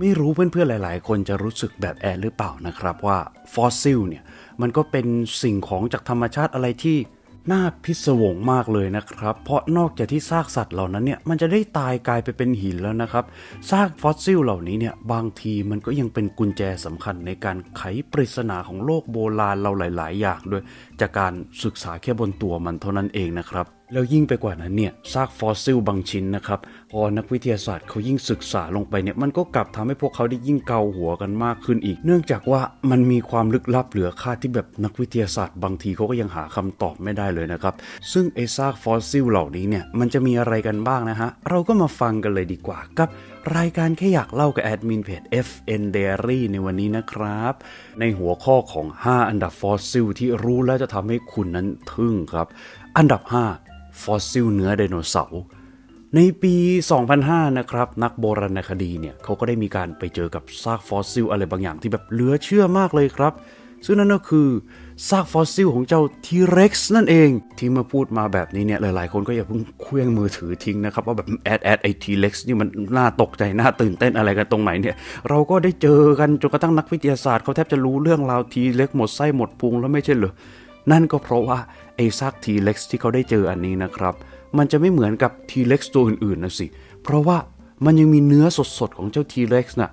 ไม่รู้เพื่อนๆหลาย ๆ คนจะรู้สึกแบบแอร์หรือเปล่านะครับว่าฟอสซิลเนี่ยมันก็เป็นสิ่งของจากธรรมชาติอะไรที่น่าพิศวงมากเลยนะครับ เพราะนอกจากที่ซากสัตว์เหล่านั้นเนี่ยมันจะได้ตายกลายไปเป็นหินแล้วนะครับ ซากฟอสซิลเหล่านี้เนี่ยบางทีมันก็ยังเป็นกุญแจสำคัญในการไขปริศนาของโลกโบราณเราหลาย ๆ อย่างด้วย จากการศึกษาแค่บนตัวมันเท่านั้นเองนะครับ แล้วยิ่งไปกว่านั้นเนี่ยซากฟอสซิลบางชิ้นนะครับ พอนักวิทยาศาสตร์เขายิ่งศึกษาลงไปเนี่ยมันก็กลับทำให้พวกเขาได้ยิ่งเกาหัวกันมากขึ้นอีก เนื่องจากว่ามันมีความลึกลับเหลือคาดที่แบบนักวิทยาศาสตร์บางทีเขาก็ยังหาคำตอบไม่ได้เลยนะครับ ซึ่งไอซากฟอสซิลเหล่านี้เนี่ยมันจะมีอะไรกันบ้างนะฮะเราก็มาฟังกันเลยดีกว่ากับ รายการแค่อยากเล่ากับแอดมินเพจ FN Diary ในวันนี้นะครับ ในหัวข้อของ 5 อันดับฟอสซิลที่รู้แล้วจะทำให้คุณนั้นทึ่งครับ อันดับ 5 ฟอสซิลเนื้อไดโนเสาร์ในปี 2005 นะครับ นักโบราณคดีเนี่ยเขาก็ได้มีการไปเจอกับซากฟอสซิลอะไรบางอย่างที่แบบเหลือเชื่อมากเลยครับ ซึ่งนั่นก็คือ ซากฟอสซิลของเจ้าทีเร็กซ์นั่นเอง ที่มื่อพูดมาแบบนี้เนี่ยหลายๆ คนก็อย่าเพิ่งเคลื่องมือถือทิ้งนะครับ ว่าแบบแอดแอดไอทีเร็กซ์นี่มันน่าตกใจ น่าตื่นเต้นอะไรกันตรงไหนเนี่ย เราก็ได้เจอกันจนกระทั่งนักวิทยาศาสตร์เขาแทบจะรู้เรื่องราวทีเล็กหมดไส้หมดพุงแล้วไม่ใช่เหรอนั่นก็เพราะว่าไอ้ซากทีเล็กซ์ที่เขาได้เจออันนี้นะครับมันจะไม่เหมือนกับทีเล็กซ์ตัวอื่นๆนะสิเพราะว่ามันยังมีเนื้อสดๆของเจ้าทีเล็กซ์น่ะ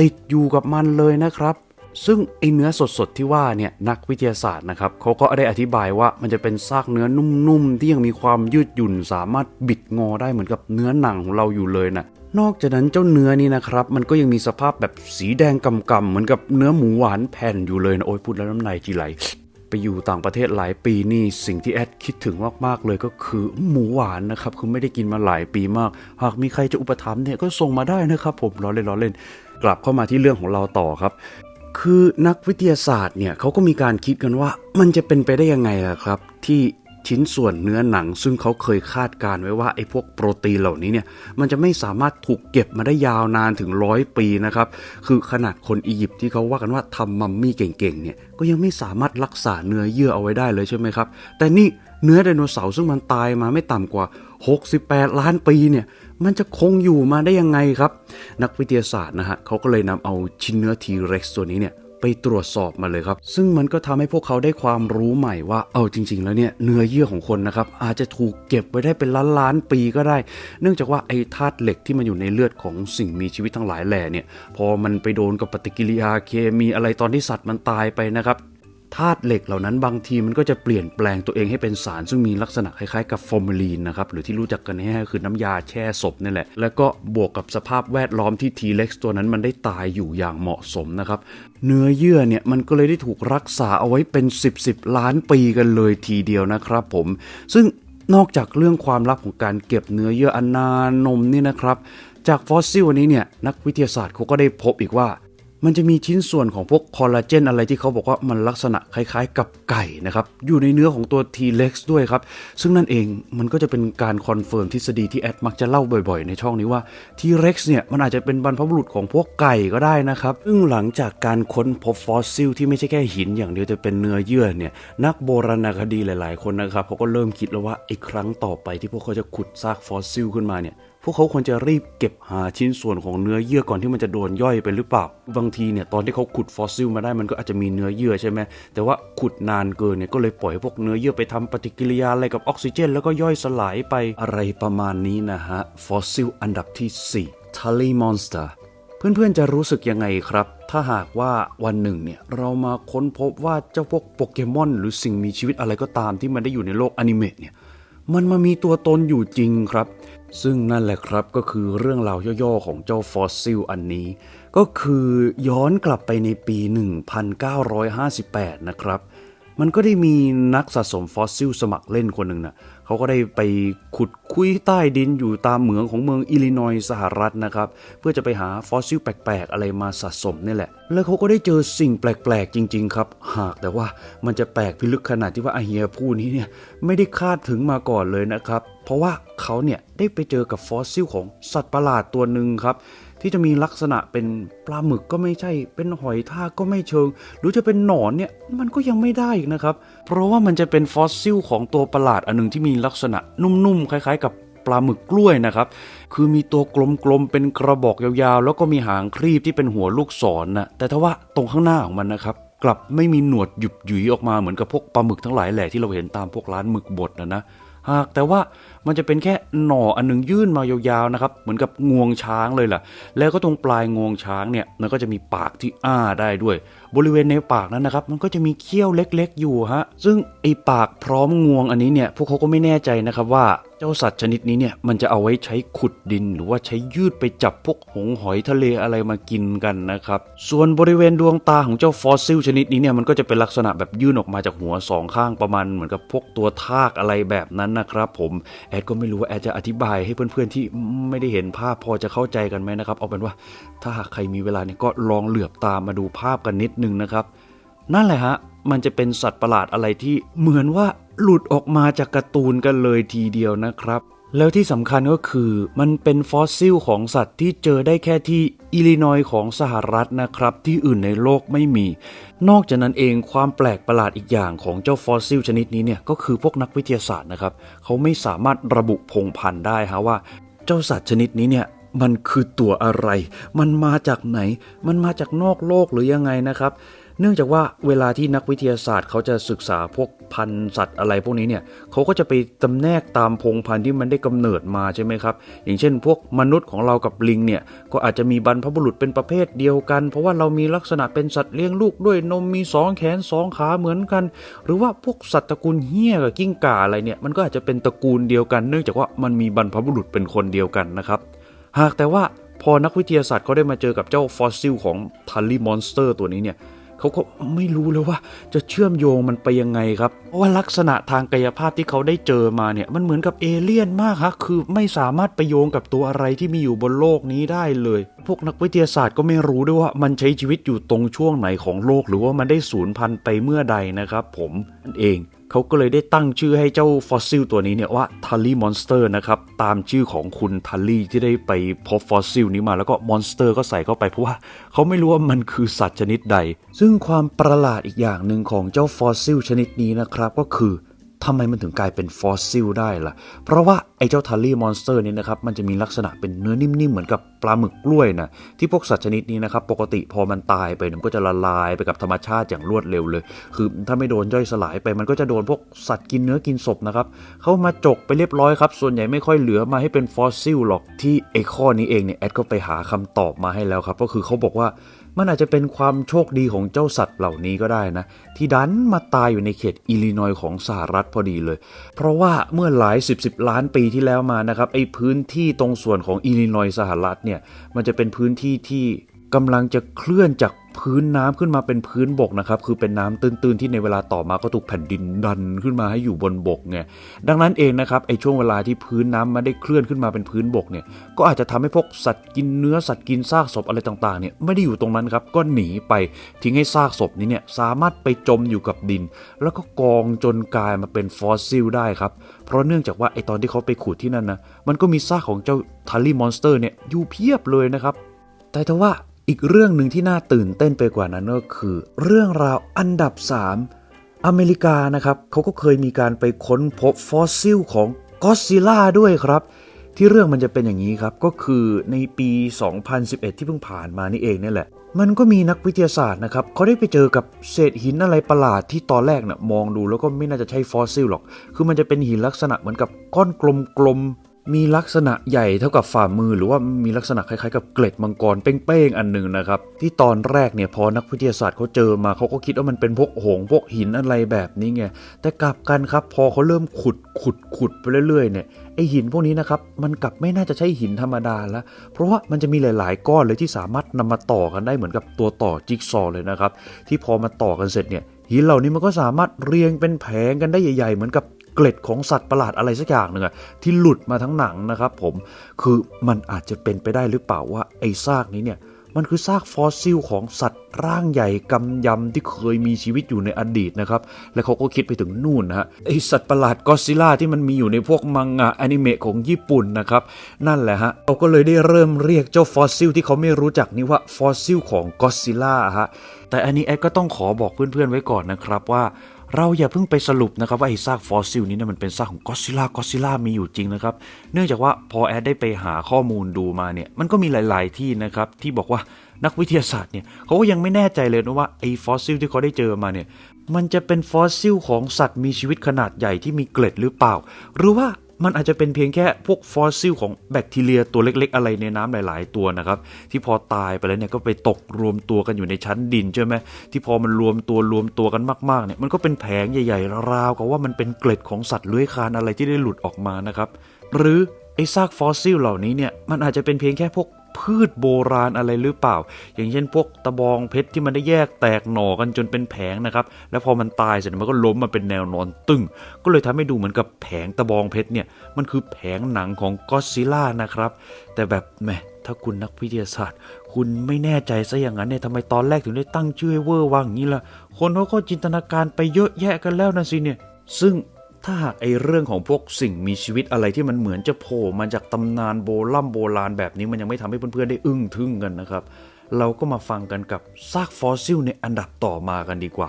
ติดอยู่กับมันเลยนะครับ ซึ่งไอเนื้อสดๆที่ว่าเนี่ยนักวิทยาศาสตร์นะครับเขาก็ได้อธิบายว่ามันจะเป็นซากเนื้อนุ่มๆ ที่ยังมีความยืดหยุ่นสามารถบิดงอได้เหมือนกับเนื้อหนังของเราอยู่เลยน่ะนอกจากนั้นเจ้าเนื้อนี่นะครับ มันก็ยังมีสภาพแบบสีแดงกำๆเหมือนกับเนื้อหมูหวานแผ่นอยู่เลยนะโอ้ยพูดแล้วน้ำลายจีไหลไปอยู่ต่างประเทศหลายปีนี่สิ่งที่แอดคิดถึงมากๆเลยก็คือหมูหวานนะครับคือไม่ได้กินมาหลายปีมาก หากมีใครจะอุปถัมภ์เนี่ยก็ส่งมาได้นะครับ ผมล้อเล่นล้อเล่น กลับเข้ามาที่เรื่องของเราต่อครับ คือนักวิทยาศาสตร์เนี่ยเขาก็มีการคิดกันว่า มันจะเป็นไปได้ยังไงล่ะครับ ที่ชิ้นส่วนเนื้อหนัง ซึ่งเขาเคยคาดการไว้ว่าไอ้พวกโปรตีนเหล่านี้เนี่ยมันจะไม่สามารถถูกเก็บมาได้ยาวนานถึงร้อยปีนะครับ คือขนาดคนอียิปต์ที่เขาว่ากันว่าทำมัมมี่เก่งๆเนี่ยก็ยังไม่สามารถรักษาเนื้อเยื่อเอาไว้ได้เลยใช่ไหมครับ แต่นี่เนื้อไดโนเสาร์ซึ่งมันตายมาไม่ต่ำกว่า 68 ล้านปีเนี่ย มันจะคงอยู่มาได้ยังไงครับ นักวิทยาศาสตร์นะฮะเขาก็เลยนำเอาชิ้นเนื้อทีเร็กซ์ตัวนี้เนี่ยไปตรวจสอบมาเลยครับ ซึ่งมันก็ทำให้พวกเขาได้ความรู้ใหม่ว่าเอาจริง ๆ แล้วเนี่ยเนื้อเยื่อของคนนะครับอาจจะถูกเก็บไว้ได้เป็นล้านล้านปีก็ได้ เนื่องจากว่าไอ้ธาตุเหล็กที่มันอยู่ในเลือดของสิ่งมีชีวิตทั้งหลายแหล่เนี่ยพอมันไปโดนกับปฏิกิริยาเคมีอะไรตอนที่สัตว์มันตายไปนะครับ ธาตุเหล็กเหล่านั้นบางทีมันก็จะเปลี่ยนแปลงตัวเองให้เป็นสาร ซึ่งมีลักษณะคล้ายๆกับฟอร์มาลีนนะครับหรือที่รู้จักกันแน่ๆคือน้ำยาแช่ศพนี่แหละ แล้วก็บวกกับสภาพแวดล้อมที่ทีเล็กตัวนั้นมันได้ตายอยู่อย่างเหมาะสมนะครับ เนื้อเยื่อเนี่ยมันก็เลยได้ถูกรักษาเอาไว้เป็น 10บสล้านปีกันเลยทีเดียวนะครับผม ซึ่งนอกจากเรื่องความลับของการเก็บเนื้อเยื่ออันนานนมนี่นะครับ จากฟอสซิลอันนี้เนี่ยนักวิทยาศาสตร์เขาก็ได้พบอีกว่า มันจะมีชิ้นส่วนของพวกคอลลาเจนอะไรที่เขาบอกว่ามันลักษณะคล้ายๆ กับไก่นะครับอยู่ในเนื้อของตัว T-Rex ด้วยครับ ซึ่งนั่นเองมันก็จะเป็นการคอนเฟิร์มทฤษฎีที่แอดมักจะเล่าบ่อยๆ ในช่องนี้ว่า T-Rex เนี่ยมันอาจจะเป็นบรรพบุรุษของพวกไก่ก็ได้นะครับซึ่งหลังจากการค้นพบฟอสซิลที่ไม่ใช่แค่หินอย่างเดียวแต่เป็นเนื้อเยื่อเนี่ยนักโบราณคดีหลายๆ คนนะครับเขาก็เริ่มคิดแล้วว่าไอ้ครั้งต่อไปที่พวกเขาจะขุดซากฟอสซิลขึ้นมาเนี่ย พวกเขาควรจะรีบเก็บหาชิ้นส่วนของเนื้อเยื่อก่อนที่มันจะโดนย่อยไปหรือเปล่า บางทีเนี่ยตอนที่เขาขุดฟอสซิลมาได้มันก็อาจจะมีเนื้อเยื่อใช่ไหมแต่ว่าขุดนานเกินเนี่ยก็เลยปล่อยพวกเนื้อเยื่อไปทำปฏิกิริยาอะไรกับออกซิเจน แล้วก็ย่อยสลายไปอะไรประมาณนี้นะฮะฟอสซิลอันดับที่4 t u l l y Monster เพื่อนๆจะรู้สึกยังไงครับ ถ้าหากว่าวันหนึ่งเนี่ยเรามาค้นพบว่าเจ้าพวกโปเกมอนหรือสิ่งมีชีวิตอะไรก็ตามที่มันได้อยู่ในโลกอนิเมะเนี่ยมันมามีตัวตนอยู่จริงครับ ซึ่งนั่นแหละครับก็คือเรื่องราวย่อๆของเจ้าฟอสซิลอันนี้ ก็คือย้อนกลับไปในปี 1958 นะครับ มันก็ได้มีนักสะสมฟอสซิลสมัครเล่นคนหนึ่งนะเขาก็ได้ไปขุดคุยใต้ดินอยู่ตามเหมืองของเมืองอิลลินอยส์สหรัฐนะครับ เพื่อจะไปหาฟอสซิลแปลกๆ อะไรมาสะสมนี่แหละ แล้วเขาก็ได้เจอสิ่งแปลกๆ จริง ๆ ครับ หากแต่ว่ามันจะแปลกพิลึกขนาดที่ว่าอาเฮียผู้นี้เนี่ยไม่ได้คาดถึงมาก่อนเลยนะครับ เพราะว่าเขาเนี่ยได้ไปเจอกับฟอสซิลของสัตว์ประหลาดตัวหนึ่งครับที่จะมีลักษณะเป็นปลาหมึกก็ไม่ใช่ เป็นหอยทากก็ไม่เชิง หรือจะเป็นหนอนเนี่ยมันก็ยังไม่ได้อีกนะครับ เพราะว่ามันจะเป็นฟอสซิลของตัวประหลาดอันหนึงที่มีลักษณะนุ่มๆคล้ายๆ กับปลาหมึกกล้วยนะครับ คือมีตัวกลมๆ เป็นกระบอกยาวๆ แล้วก็มีหางครีบที่เป็นหัวลูกศรนะแต่ถ้าว่าตรงข้างหน้าของมันนะครับ กลับไม่มีหนวดหยุบหยุยออกมาเหมือนกับพวกปลาหมึกทั้งหลายแหล่ที่เราเห็นตามพวกร้านหมึกบดนะนะ หากแต่ว่ามันจะเป็นแค่หน่ออันหนึงยื่นมายาวๆนะครับ เหมือนกับงวงช้างเลยล่ะ แล้วก็ตรงปลายงวงช้างเนี่ยมันก็จะมีปากที่อ้าได้ด้วย บริเวณในปากนั้นนะครับมันก็จะมีเขี้ยวเล็กๆ อยู่ฮะซึ่งไอปากพร้อมงวงอันนี้เนี่ยพวกเขาก็ไม่แน่ใจนะครับว่าเจ้าสัตว์ชนิดนี้เนี่ยมันจะเอาไว้ใช้ขุดดิน หรือว่าใช้ยืดไปจับพวกหงหอยทะเลอะไรมากินกันนะครับส่วนบริเวณดวงตาของเจ้าฟอสซิลชนิดนี้เนี่ยมันก็จะเป็นลักษณะแบบยื่นออกมาจากหัวสองข้างประมาณเหมือนกับพวกตัวทากอะไรแบบนั้นนะครับผมแอดก็ไม่รู้ว่าแอดจะอธิบายให้เพื่อนๆที่ไม่ได้เห็นภาพพอจะเข้าใจกันไหมนะครับเอาเป็นว่าถ้าหากใครมีเวลาเนี่ยก็ลองเหลือบตามมาดูภาพกันนิดนึงนะครับ นั่นแหละฮะ มันจะเป็นสัตว์ประหลาดอะไรที่เหมือนว่าหลุดออกมาจากการ์ตูนกันเลยทีเดียวนะครับ แล้วที่สำคัญก็คือมันเป็นฟอสซิลของสัตว์ที่เจอได้แค่ที่อิลลินอยของสหรัฐนะครับ ที่อื่นในโลกไม่มี นอกจากนั้นเองความแปลกประหลาดอีกอย่างของเจ้าฟอสซิลชนิดนี้เนี่ยก็คือพวกนักวิทยาศาสตร์นะครับเขาไม่สามารถระบุพงพันธุ์ได้ฮะว่า เจ้าสัตว์ชนิดนี้เนี่ย มันคือตัวอะไร มันมาจากไหน มันมาจากนอกโลกหรือยังไงนะครับ เนื่องจากว่าเวลาที่นักวิทยาศาสตร์เขาจะศึกษาพวกพันธุ์สัตว์อะไรพวกนี้เนี่ยเขาก็จะไปจำแนกตามพงพันธุ์ที่มันได้กำเนิดมาใช่ไหมครับ อย่างเช่น พวกมนุษย์ของเรากับลิงเนี่ยก็อาจจะมีบรรพบุรุษเป็นประเภทเดียวกัน เพราะว่าเรามีลักษณะเป็นสัตว์เลี้ยงลูกด้วยนมมีสองแขนสองขาเหมือนกัน หรือว่าพวกสัตว์ตระกูลเหี้ยกับกิ้งก่าอะไรเนี่ยมันก็อาจจะเป็นตระกูลเดียวกัน เนื่องจากว่ามันมีบรรพบุรุษเป็นคนเดียวกันนะครับ หากแต่ว่าพอนักวิทยาศาสตร์เขาได้มาเจอกับเจ้าฟอสซิลของทัลลี่มอนสเตอร์ตัวนี้เนี่ยเขาก็ไม่รู้เลยว่าจะเชื่อมโยงมันไปยังไงครับ เพราะว่าลักษณะทางกายภาพที่เขาได้เจอมาเนี่ยมันเหมือนกับเอเลี่ยนมากฮะคือไม่สามารถไปโยงกับตัวอะไรที่มีอยู่บนโลกนี้ได้เลย พวกนักวิทยาศาสตร์ก็ไม่รู้ด้วยว่ามันใช้ชีวิตอยู่ตรงช่วงไหนของโลก หรือว่ามันได้สูญพันธุ์ไปเมื่อใดนะครับ ผมนั่นเอง เขาก็เลยได้ตั้งชื่อให้เจ้าฟอสซิลตัวนี้เนี่ยว่าทัลลี่มอนสเตอร์นะครับ ตามชื่อของคุณทัลลี่ที่ได้ไปพบฟอสซิลนี้มาแล้วก็มอนสเตอร์ก็ใส่เข้าไปเพราะว่าเขาไม่รู้ว่ามันคือสัตว์ชนิดใด ซึ่งความประหลาดอีกอย่างหนึ่งของเจ้าฟอสซิลชนิดนี้นะครับก็คือ ทำไมมันถึงกลายเป็นฟอสซิลได้ล่ะ เพราะว่าไอ้เจ้าทัลลี่มอนสเตอร์นี้นะครับ มันจะมีลักษณะเป็นเนื้อนิ่มๆ เหมือนกับปลาหมึกกล้วยนะ ที่พวกสัตว์ชนิดนี้นะครับ ปกติพอมันตายไปเนี่ยมันก็จะละลายไปกับธรรมชาติอย่างรวดเร็วเลย คือถ้าไม่โดนย่อยสลายไป มันก็จะโดนพวกสัตว์กินเนื้อกินศพนะครับ เข้ามาจกไปเรียบร้อยครับ ส่วนใหญ่ไม่ค่อยเหลือมาให้เป็นฟอสซิลหรอก ที่ไอ้ข้อนี้เองเนี่ยแอดก็ไปหาคำตอบมาให้แล้วครับ ก็คือเขาบอกว่า มันอาจจะเป็นความโชคดีของเจ้าสัตว์เหล่านี้ก็ได้นะ ที่ดันมาตายอยู่ในเขตอิลลินอยของสหรัฐพอดีเลย เพราะว่าเมื่อหลายสิบสิบล้านปีที่แล้วมานะครับไอ้พื้นที่ตรงส่วนของอิลลินอยสหรัฐเนี่ยมันจะเป็นพื้นที่ที่กำลังจะเคลื่อนจาก พื้นน้ำขึ้นมาเป็นพื้นบกนะครับคือเป็นน้ำตื้นๆที่ในเวลาต่อมาก็ถูกแผ่นดินดันขึ้นมาให้อยู่บนบกไงดังนั้นเองนะครับไอ้ช่วงเวลาที่พื้นน้ำมันได้เคลื่อนขึ้นมาเป็นพื้นบกเนี่ยก็อาจจะทำให้พวกสัตว์กินเนื้อสัตว์กินซากศพอะไรต่างๆเนี่ยไม่ได้อยู่ตรงนั้นครับก็หนีไปทิ้งให้ซากศพนี้เนี่ยสามารถไปจมอยู่กับดิน แล้วก็กองจนกลายมาเป็นฟอสซิลได้ครับเพราะเนื่องจากว่าไอ้ตอนที่เขาไปขุดที่นั่นนะมันก็มีซากของเจ้าทัลลี่มอนสเตอร์เนี่ยอยู่เพียบเลยนะครับแต่ถ้าว่า อีกเรื่องหนึ่งที่น่าตื่นเต้นไปกว่านั้นก็คือ เรื่องราวอันดับ 3 อเมริกานะครับเขาก็เคยมีการไปค้นพบฟอสซิลของก็อดซิลล่าด้วยครับ ที่เรื่องมันจะเป็นอย่างนี้ครับ ก็คือในปี 2011 ที่เพิ่งผ่านมานี่เองนี่แหละ มันก็มีนักวิทยาศาสตร์นะครับเขาได้ไปเจอกับเศษหินอะไรประหลาดที่ตอนแรกน่ะมองดูแล้วก็ไม่น่าจะใช่ฟอสซิลหรอก คือมันจะเป็นหินลักษณะเหมือนกับก้อนกลม มีลักษณะใหญ่เท่ากับฝ่ามือ หรือว่ามีลักษณะคล้ายๆกับเกล็ดมังกรเป้งๆอันหนึ่งนะครับ ที่ตอนแรกเนี่ยพอนักวิทยาศาสตร์เขาเจอมาเขาก็คิดว่ามันเป็นพวกหงส์พวกหินอะไรแบบนี้ไงแต่กลับกันครับพอเขาเริ่มขุดขุดขุดไปเรื่อยๆเนี่ยไอหินพวกนี้นะครับมันกลับไม่น่าจะใช่หินธรรมดาแล้ว เพราะว่ามันจะมีหลาย ๆ ก้อนเลยที่สามารถนำมาต่อกันได้เหมือนกับตัวต่อจิ๊กซอเลยนะครับที่พอมาต่อกันเสร็จเนี่ยหินเหล่านี้มันก็สามารถเรียงเป็นแผงกันได้ใหญ่ ๆ เหมือนกับ เกล็ดของสัตว์ประหลาดอะไรสักอย่างหนึ่งอะที่หลุดมาทั้งหนังนะครับผมคือมันอาจจะเป็นไปได้หรือเปล่าว่าไอ้ซากนี้เนี่ยมันคือซากฟอสซิลของสัตว์ร่างใหญ่กำยำที่เคยมีชีวิตอยู่ในอดีตนะครับ และเขาก็คิดไปถึงนู่นนะฮะไอสัตว์ประหลาดก็ซิล่าที่มันมีอยู่ในพวกมังงะอนิเมะของญี่ปุ่นนะครับ นั่นแหละฮะเขาก็เลยได้เริ่มเรียกเจ้าฟอสซิลที่เขาไม่รู้จักนี่ว่าฟอสซิลของก็ซิล่าฮะแต่อันนี้แอดก็ต้องขอบอกเพื่อนๆไว้ก่อนนะครับว่า เราอย่าเพิ่งไปสรุปนะครับว่าไอ้ซากฟอสซิลนี้นะมันเป็นซากของก็ซิล่าก็ซิล่ามีอยู่จริงนะครับ เนื่องจากว่าพอแอดได้ไปหาข้อมูลดูมาเนี่ยมันก็มีหลาย ๆ ที่นะครับที่บอกว่านักวิทยาศาสตร์เนี่ยเขาก็ยังไม่แน่ใจเลยนะว่าไอ้ฟอสซิลที่เขาได้เจอมาเนี่ยมันจะเป็นฟอสซิลของสัตว์มีชีวิตขนาดใหญ่ที่มีเกล็ดหรือเปล่า หรือว่า มันอาจจะเป็นเพียงแค่พวกฟอสซิลของแบคทีเรียตัวเล็ก ๆ อะไรในน้ำหลาย ๆ ตัวนะครับ ที่พอตายไปแล้วเนี่ยก็ไปตกรวมตัวกันอยู่ในชั้นดินใช่ไหมที่พอมันรวมตัวรวมตัวกันมากๆเนี่ยมันก็เป็นแผงใหญ่ ๆ ราวกับว่ามันเป็นเกล็ดของสัตว์เลื้อยคลานอะไรที่ได้หลุดออกมานะครับ หรือไอ้ซากฟอสซิลเหล่านี้เนี่ยมันอาจจะเป็นเพียงแค่พวก พืชโบราณอะไรหรือเปล่า อย่างเช่นพวกตะบองเพชรที่มันได้แยกแตกหน่อกันจนเป็นแผงนะครับ แล้วพอมันตายเสร็จมันก็ล้มมาเป็นแนวนอนตึงก็เลยทำให้ดูเหมือนกับแผงตะบองเพชรเนี่ยมันคือแผงหนังของก็อดซิล่านะครับ แต่แบบแหมถ้าคุณนักวิทยาศาสตร์ คุณไม่แน่ใจซะอย่างนั้นเนี่ยทำไมตอนแรกถึงได้ตั้งชื่อให้เวอร์วังอย่างนี้ล่ะคนเขาก็จินตนาการไปเยอะแยะกันแล้วนะสิเนี่ยซึ่ง ถ้าหากไอเรื่องของพวกสิ่งมีชีวิตอะไรที่มันเหมือนจะโผล่มาจากตำนานโบราณโบราณแบบนี้มันยังไม่ทำให้เพื่อนๆได้อึ้งทึ่งกันนะครับ เราก็มาฟังกันกับซากฟอสซิลในอันดับต่อมากันดีกว่า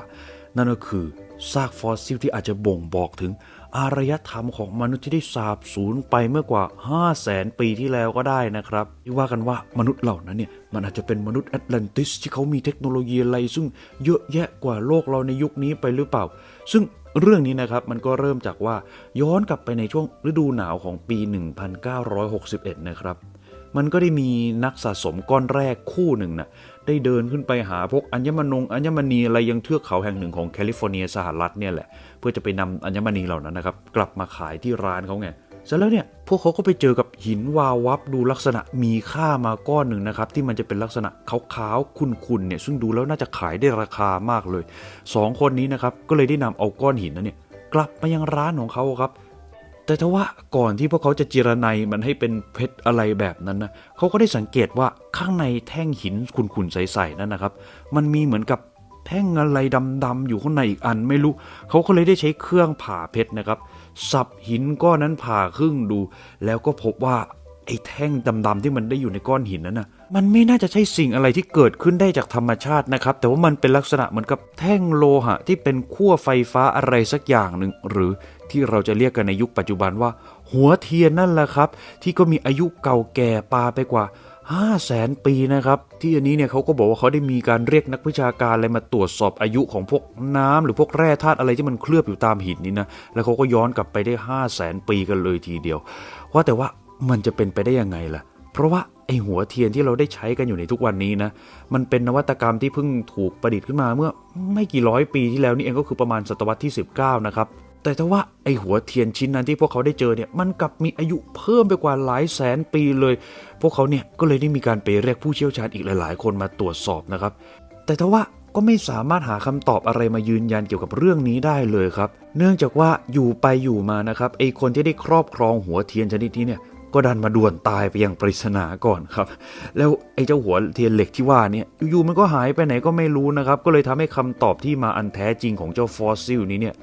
นั่นก็คือซากฟอสซิลที่อาจจะบ่งบอกถึงอารยธรรมของมนุษย์ที่ได้สาบสูญไปเมื่อกว่า 5 0 0แสนปีที่แล้วก็ได้นะครับที่ว่ากันว่ามนุษย์เหล่านั้นเนี่ยมันอาจจะเป็นมนุษย์แอตแลนติสที่เขามีเทคโนโลยีอะไรซึ่งเยอะแยะกว่าโลกเราในยุคนี้ไปหรือเปล่า ซึ่ง เรื่องนี้นะครับมันก็เริ่มจากว่าย้อนกลับไปในช่วงฤดูหนาวของปี 1961 นะครับ มันก็ได้มีนักสะสมก้อนแรกคู่หนึ่งน่ะได้เดินขึ้นไปหาพวกอัญมนงอัญมณีอะไรยังเทือกเขาแห่งหนึ่งของแคลิฟอร์เนียสหรัฐเนี่ยแหละ เพื่อจะไปนำอัญมณีเหล่านั้นนะครับ กลับมาขายที่ร้านเขาไง เสร็จแล้วเนี่ยพวกเขาก็ไปเจอกับหินวาววับดูลักษณะมีค่ามาก้อนหนึ่งนะครับ ที่มันจะเป็นลักษณะขาวๆขุ่นๆเนี่ยซึ่งดูแล้วน่าจะขายได้ราคามากเลยสองคนนี้นะครับก็เลยได้นำเอาก้อนหินนั้นเนี่ยกลับมายังร้านของเขาครับ แต่ถ้าว่าก่อนที่พวกเขาจะจิรนัยมันให้เป็นเพชรอะไรแบบนั้นนะเขาก็ได้สังเกตว่าข้างในแท่งหินขุ่นๆใสๆนั่นนะครับ มันมีเหมือนกับแท่งอะไรดำๆอยู่ข้างในอีกอันไม่รู้เขาก็เลยได้ใช้เครื่องผ่าเพชรนะครับ สับหินก้อนนั้นผ่าครึ่งดู แล้วก็พบว่าไอ้แท่งดำๆที่มันได้อยู่ในก้อนหินนั้นนะมันไม่น่าจะใช่สิ่งอะไรที่เกิดขึ้นได้จากธรรมชาตินะครับ แต่ว่ามันเป็นลักษณะเหมือนกับแท่งโลหะที่เป็นขั้วไฟฟ้าอะไรสักอย่างหนึ่ง หรือที่เราจะเรียกกันในยุคปัจจุบันว่า หัวเทียนนั่นแหละครับ ที่ก็มีอายุเก่าแก่ปาไปกว่า 5 0 0แสนปีนะครับ ที่อันนี้เนี่ยเขาก็บอกว่าเขาได้มีการเรียกนักวิชาการอะไรมาตรวจสอบอายุของพวกน้ำหรือพวกแร่ธาตุอะไรที่มันเคลือบอยู่ตามหินนี้นะแล้วเขาก็ย้อนกลับไปได้ 5 0 0แสนปีกันเลยทีเดียว ว่าแต่ว่ามันจะเป็นไปได้ยังไงล่ะ เพราะว่าไอหัวเทียนที่เราได้ใช้กันอยู่ในทุกวันนี้นะ มันเป็นนวัตกรรมที่เพิ่งถูกประดิษฐ์ขึ้นมาเมื่อไม่กี่ร้อยปีที่แล้วนี่เองก็คือประมาณศตวรรษที่ 19 นะครับ แต่ถ้าว่าไอหัวเทียนชิ้นนั้นที่พวกเขาได้เจอเนี่ย มันกลับมีอายุเพิ่มไปกว่าหลายแสนปีเลย วกเขาเนี่ยก็เลยได้มีการไปเรียกผู้เชี่ยวชาญอีกหลาย ๆ คนมาตรวจสอบนะครับ แต่ถ้าว่าก็ไม่สามารถหาคำตอบอะไรมายืนยันเกี่ยวกับเรื่องนี้ได้เลยครับ เนื่องจากว่าอยู่ไปอยู่มานะครับไอคนที่ได้ครอบครองหัวเทียนชนิดนี้เนี่ยก็ดันมาด่วนตายไปอย่างปริศนาก่อนครับ แล้วไอ้เจ้าหัวเทียนเหล็กที่ว่าเนี่ยอยู่ๆมันก็หายไปไหนก็ไม่รู้นะครับ ก็เลยทำให้คำตอบที่มาอันแท้จริงของเจ้าฟอสซิลนี้เนี่ย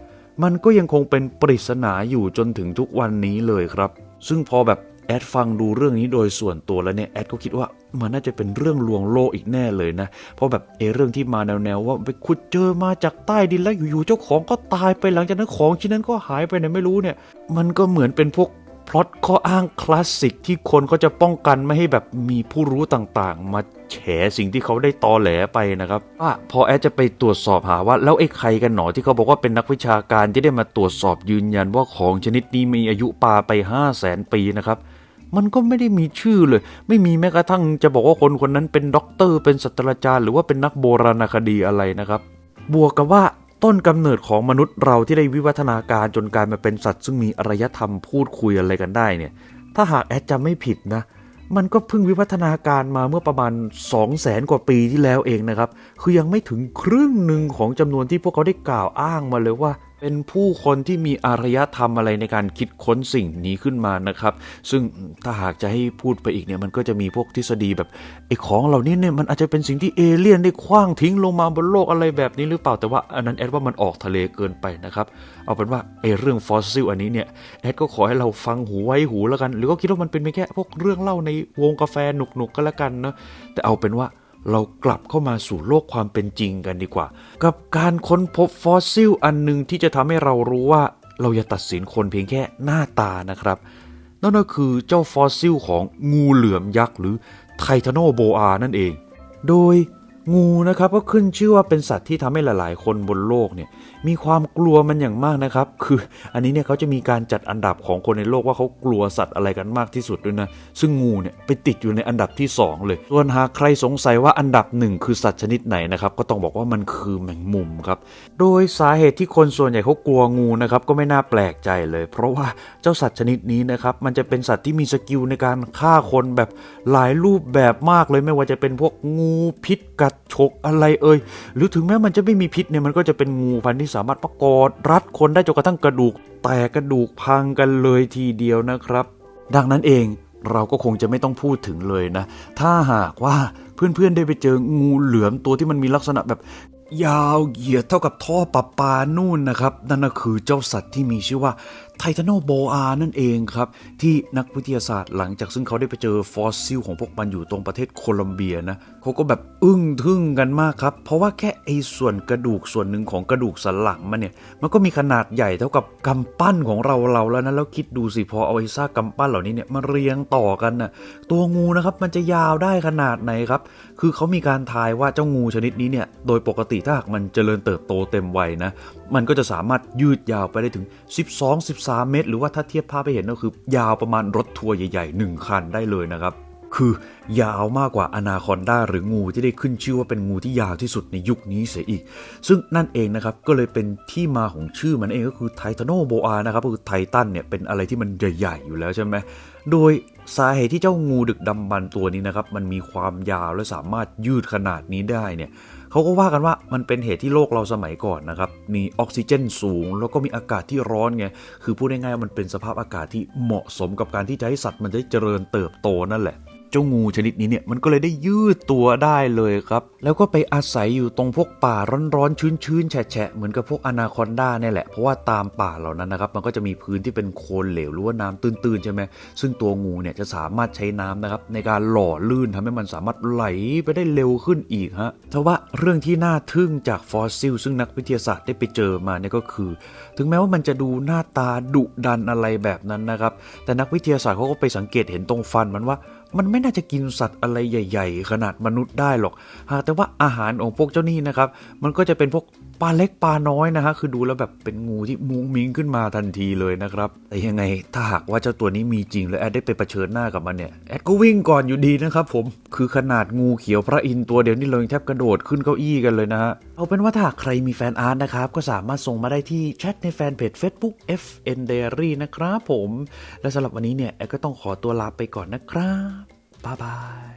มันก็ยังคงเป็นปริศนาอยู่จนถึงทุกวันนี้เลยครับ ซึ่งพอแบบ แอดฟังดูเรื่องนี้โดยส่วนตัวแล้วเนี่ยแอดก็คิดว่ามันน่าจะเป็นเรื่องลวงโลกอีกแน่เลยนะ เพราะแบบเอเรื่องที่มาแนวๆว่าไปขุดเจอมาจากใต้ดินแล้วอยู่ๆเจ้าของก็ตายไปหลังจากนั้นของชิ้นนั้นก็หายไปไหนไม่รู้เนี่ย มันก็เหมือนเป็นพวกพล็อตข้ออ้างคลาสสิกที่คนก็จะป้องกันไม่ให้แบบมีผู้รู้ต่างๆ มาแฉสิ่งที่เขาได้ตอแหลไปนะครับอะพอแอดจะไปตรวจสอบหาว่า แล้วไอ้ใครกันหนอที่เขาบอกว่าเป็นนักวิชาการที่ได้มาตรวจสอบยืนยันว่าของชนิดนี้มีอายุปาไป 5 0 0แสนปีนะครับ มันก็ไม่ได้มีชื่อเลย ไม่มีแม้กระทั่งจะบอกว่าคนคนนั้นเป็นด็อกเตอร์เป็นศาสตราจารย์หรือว่าเป็นนักโบราณคดีอะไรนะครับ บวกกับว่าต้นกำเนิดของมนุษย์เราที่ได้วิวัฒนาการจนกลายมาเป็นสัตว์ ซึ่งมีอารยธรรมพูดคุยอะไรกันได้เนี่ย ถ้าหากแอดจำไม่ผิดนะ มันก็เพิ่งวิวัฒนาการมาเมื่อประมาณ 2 0 0แสนกว่าปีที่แล้วเองนะครับ คือยังไม่ถึงครึ่งหนึ่งของจำนวนที่พวกเขาได้กล่าวอ้างมาเลยว่า เป็นผู้คนที่มีอารยธรรมอะไรในการคิดค้นสิ่งนี้ขึ้นมานะครับ ซึ่งถ้าหากจะให้พูดไปอีกเนี่ยมันก็จะมีพวกทฤษฎีแบบไอ้ของเหล่านี้เนี่ยมันอาจจะเป็นสิ่งที่เอเลี่ยนได้คว้างทิ้งลงมาบนโลกอะไรแบบนี้หรือเปล่าแต่ว่าอันนั้นแอดว่ามันออกทะเลเกินไปนะครับ เอาเป็นว่าไอ้เรื่องฟอสซิลอันนี้เนี่ยแอดก็ขอให้เราฟังหูไว้หูแล้วกัน หรือก็คิดว่ามันเป็นเพียงแค่พวกเรื่องเล่าในวงกาแฟหนุกๆก็แล้วกันเนาะแต่เอาเป็นว่า เรากลับเข้ามาสู่โลกความเป็นจริงกันดีกว่า กับการค้นพบฟอสซิลอันหนึ่งที่จะทำให้เรารู้ว่า เราอย่าตัดสินคนเพียงแค่หน้าตานะครับ นั่นก็คือเจ้าฟอสซิลของงูเหลือมยักษ์หรือไททานโนโบอานั่นเอง โดย งูนะครับก็ขึ้นชื่อว่าเป็นสัตว์ที่ทำให้หลายๆ คนบนโลกเนี่ยมีความกลัวมันอย่างมากนะครับ คืออันนี้เนี่ยเขาจะมีการจัดอันดับของคนในโลกว่าเขากลัวสัตว์อะไรกันมากที่สุดด้วยนะ ซึ่งงูเนี่ยไปติดอยู่ในอันดับที่ 2 เลย ส่วนหากใครสงสัยว่าอันดับหนึ่งคือสัตว์ชนิดไหนนะครับก็ต้องบอกว่ามันคือแมงมุมครับ โดยสาเหตุที่คนส่วนใหญ่เขากลัวงูนะครับก็ไม่น่าแปลกใจเลย เพราะว่าเจ้าสัตว์ชนิดนี้นะครับมันจะเป็นสัตว์ที่มีสกิลในการฆ่าคนแบบหลายรูปแบบมากเลยไม่ว่าจะเป็นพวกงูพิษกัดฉกอะไรเอ่ยหรือถึงแม้มันจะไม่มีพิษเนี่ยมันก็จะเป็นงูพันธุ์ที่สามารถประกอดรัดคนได้จนกระทั่งกระดูก แตกกระดูกพังกันเลยทีเดียวนะครับ ดังนั้นเองเราก็คงจะไม่ต้องพูดถึงเลยนะ ถ้าหากว่าเพื่อนๆได้ไปเจองูเหลือมตัวที่มันมีลักษณะแบบยาวเหยียดเท่ากับท่อประปานู่นนะครับ นั่นก็คือเจ้าสัตว์ที่มีชื่อว่า ไททานโนโบอานั่นเองครับ ที่นักวิทยาศาสตร์หลังจากซึ่งเขาได้ไปเจอฟอสซิลของพวกมันอยู่ตรงประเทศโคลอมเบียนะเขาก็แบบอึ้งทึ่งกันมากครับ เพราะว่าแค่ไอ้ส่วนกระดูกส่วนหนึ่งของกระดูกสันหลังมันเนี่ยมันก็มีขนาดใหญ่เท่ากับกำปั้นของเราเราแล้วนะแล้วคิดดูสิพอเอาไอ้ซากกำปั้นเหล่านี้เนี่ยมาเรียงต่อกันน่ะตัวงูนะครับมันจะยาวได้ขนาดไหนครับคือเขามีการทายว่าเจ้างูชนิดนี้เนี่ยโดยปกติถ้าหากมันเจริญเติบโตเต็มวัยนะมันก็จะสามารถยืดยาวไปได้ถึง3 เมตร หรือว่าถ้าเทียบภาพไปเห็นก็คือ ยาวประมาณรถทัวร์ใหญ่ๆ 1 คันได้เลยนะครับคือยาวมากกว่าอนาคอนดาหรืองูที่ได้ขึ้นชื่อว่าเป็นงูที่ยาวที่สุดในยุคนี้เสียอีก ซึ่งนั่นเองนะครับก็เลยเป็นที่มาของชื่อมันเองก็คือไททานโนโบอานะครับก็คือไททันเนี่ยเป็นอะไรที่มันใหญ่ๆอยู่แล้วใช่ไหมโดยสาเหตุที่เจ้างูดึกดำบรรพ์ตัวนี้นะครับมันมีความยาวและสามารถยืดขนาดนี้ได้เนี่ย เขาก็ว่ากันว่ามันเป็นเหตุที่โลกเราสมัยก่อนนะครับ มีออกซิเจนสูง แล้วก็มีอากาศที่ร้อนไง คือพูดง่ายๆมันเป็นสภาพอากาศที่เหมาะสมกับการที่จะให้สัตว์มันได้เจริญเติบโตนั่นแหละ เจ้างูชนิดนี้เนี่ยมันก็เลยได้ยืดตัวได้เลยครับ แล้วก็ไปอาศัยอยู่ตรงพวกป่าร้อนๆชื้นๆแฉะๆเหมือนกับพวกอนาคอนดาเนี่ยแหละเพราะว่าตามป่าเหล่านั้นนะครับ มันก็จะมีพื้นที่เป็นโคลนเหลวหรือว่าน้ำตื้นๆใช่ไหมซึ่งตัวงูเนี่ยจะสามารถใช้น้ำนะครับในการหล่อลื่นทำให้มันสามารถไหลไปได้เร็วขึ้นอีกฮะแต่ว่าเรื่องที่น่าทึ่งจากฟอสซิล ซึ่งนักวิทยาศาสตร์ได้ไปเจอมาเนี่ยก็คือ ถึงแม้ว่ามันจะดูหน้าตาดุดันอะไรแบบนั้นนะครับ แต่นักวิทยาศาสตร์เขาก็ไปสังเกตเห็นตรงฟันมันว่า มันไม่น่าจะกินสัตว์อะไรใหญ่ ๆ ขนาดมนุษย์ได้หรอก หากแต่ว่าอาหารของพวกเจ้านี่นะครับ มันก็จะเป็นพวก ปลาเล็กปลาน้อยนะฮะคือดูแล้วแบบเป็นงูที่มุ้งมิ้งขึ้นมาทันทีเลยนะครับ แต่ยังไงถ้าหากว่าเจ้าตัวนี้มีจริงแล้วแอดได้ไปเผชิญหน้ากับมันเนี่ยแอดก็วิ่งก่อนอยู่ดีนะครับผมคือขนาดงูเขียวพระอินทร์ตัวเดียวนี่เรายังแทบกระโดดขึ้นเก้าอี้กันเลยนะฮะเอาเป็นว่าถ้าใครมีแฟนอาร์ตนะครับก็สามารถส่งมาได้ที่แชทในแฟนเพจ Facebook FN Diary นะครับผม และสำหรับวันนี้เนี่ยแอดก็ต้องขอตัวลาไปก่อนนะครับบ๊ายบาย